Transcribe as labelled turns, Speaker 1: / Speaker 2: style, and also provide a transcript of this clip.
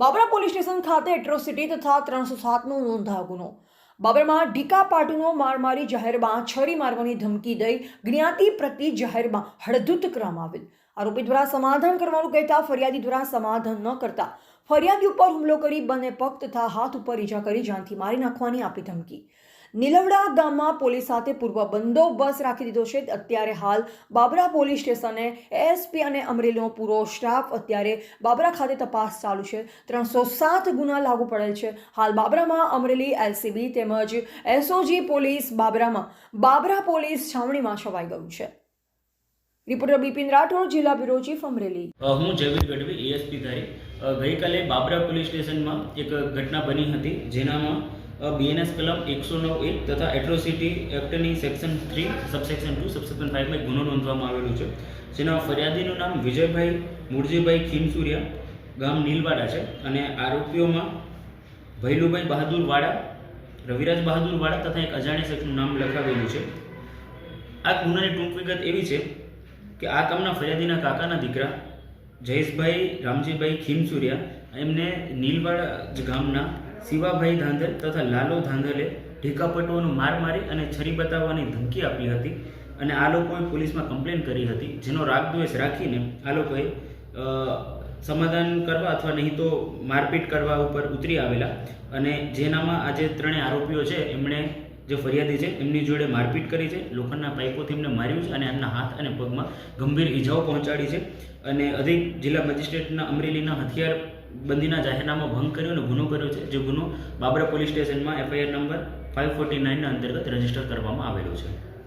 Speaker 1: Babra police station ખાતે atrocity તથા ત્રણસો સાતનો નોંધાયો ગુનો. બાબરમાં ઢીકા પાટુનો માર મારી જાહેરમાં છરી મારવાની ધમકી દઈ જ્ઞાતિ પ્રતિ જાહેરમાં હળધૂત કરવામાં આવેલ. આરોપી દ્વારા સમાધાન કરવાનું કહેતા ફરિયાદી દ્વારા સમાધાન ન કરતા ફરિયાદી ઉપર હુમલો કરી બંને પગ તથા હાથ ઉપર ઈજા કરી જાનથી મારી નાખવાની આપી ધમકી. નીલવડા ગામમાં પોલીસ સાથે પૂર્વ બંદોબસ્ત રાખી દીધો છે. અત્યારે હાલ બાબરા પોલીસ સ્ટેશને એસપી અને અમરેલીનો પૂરો સ્ટાફ અત્યારે બાબરા ખાતે તપાસ ચાલુ છે. ત્રણસો સાત ગુના લાગુ પડેલ છે. હાલ બાબરામાં અમરેલી એલસીબી તેમજ એસઓજી પોલીસ બાબરામાં બાબરા પોલીસ છાવણીમાં છવાઈ ગયું છે. રિપોર્ટર બિપિન રાઠોડ, જિલ્લા બ્યુરો ચીફ અમરેલી.
Speaker 2: હું જયવીર ગઢવી એએસપી ધારી. ગઈકાલે બાબરા પોલીસ સ્ટેશનમાં એક ઘટના બની હતી, જેનામાં બીએનએસ કલમ એકસો નવ એક તથા atrocity એક્ટની section three subsection two subsection ફાઇવમાં ગુનો નોંધવામાં આવેલો છે. જેના ફરિયાદીનું નામ વિજયભાઈ મૂળજીભાઈ ખીમસુરિયા ગામ નીલવાડા છે અને આરોપીઓમાં ભૈલુભાઈ બહાદુર વાડા રવિરાજ બહાદુર વાડા તથા એક અજાણ્યા શખ્સનું નામ લખાવેલું છે. આ ગુનાની ટૂંક વિગત એવી છે કે આ કામના ફરિયાદીના કાકાના દીકરા જયેશભાઈ રામજીભાઈ ખીમસુરિયા એમને નીલવાડા ગામના શિવાભાઈ ધાંધલ તથા લાલો ધાંધલે ઢીકાપટુઓનો માર મારી અને છરી બતાવવાની ધમકી આપી હતી અને આ લોકોએ પોલીસમાં કમ્પ્લેન કરી હતી, જેનો રાગદ્વેષ રાખીને આ લોકોએ સમાધાન કરવા અથવા નહીં તો મારપીટ કરવા ઉપર ઉતરી આવેલા અને જેનામાં આજે ત્રણેય આરોપીઓ છે, એમણે જે ફરિયાદી છે, એમની જોડે મારપીટ કરી છે, લોખંડના પાઇપોથી એમને માર્યું છે અને એમના હાથ અને પગમાં ગંભીર ઈજાઓ પહોંચાડી છે અને અધિક જિલ્લા મેજિસ્ટ્રેટના અમરેલીના હથિયાર બંધીના જાહેરનામા ભંગ કર્યો અને ગુનો કર્યો છે. જે ગુનો બાબરા પોલીસ સ્ટેશનમાં એફઆઈઆર નંબર ફાઇવ ફોર્ટી નાઇનના અંતર્ગત રજિસ્ટર કરવામાં આવેલો છે.